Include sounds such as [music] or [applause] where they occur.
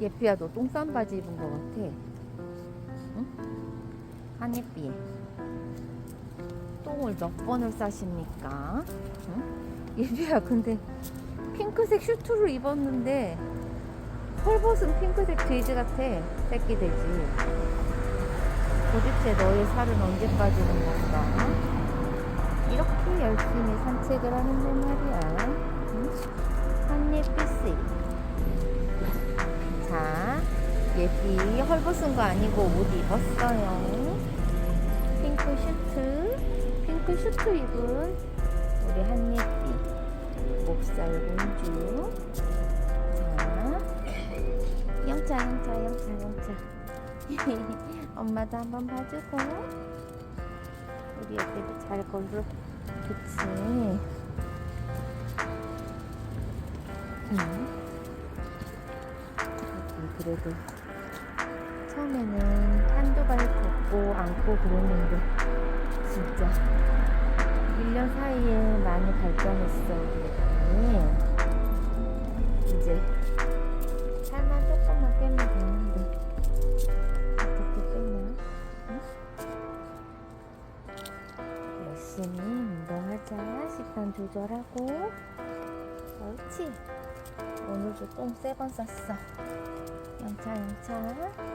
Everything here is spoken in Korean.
예삐야 너 똥싼 바지 입은 것 같아. 응? 한예삐. 똥을 몇 번을 싸십니까? 응? 예삐야 근데 핑크색 슈트를 입었는데 헐벗은 핑크색 돼지 같아. 새끼 돼지. 도대체 너의 살은 언제까지 오는 건가? 이렇게 열심히 산책을 하는데 말이야. 응? 한예삐씨. 예삐 헐벗은 거 아니고 옷 입었어요. 핑크 슈트, 핑크 슈트 입은 우리 한예삐 몹살 공주. 자, 영차, 영차, 영차, 영차. [laughs] 엄마도 한번 봐주고. 우리 예삐도 잘 걸러. 그치. 응. 여기 그래도 처음에는 한두 발 걷고 안고 그랬는데 진짜 1년 사이에 많이 발전했어. 우리 이제 살만 조금만 빼면 되는데 어떻게 빼냐? 응? 열심히 운동하자. 식단 조절하고. 옳지. 오늘도 똥 세 번 쌌어. 영차 영차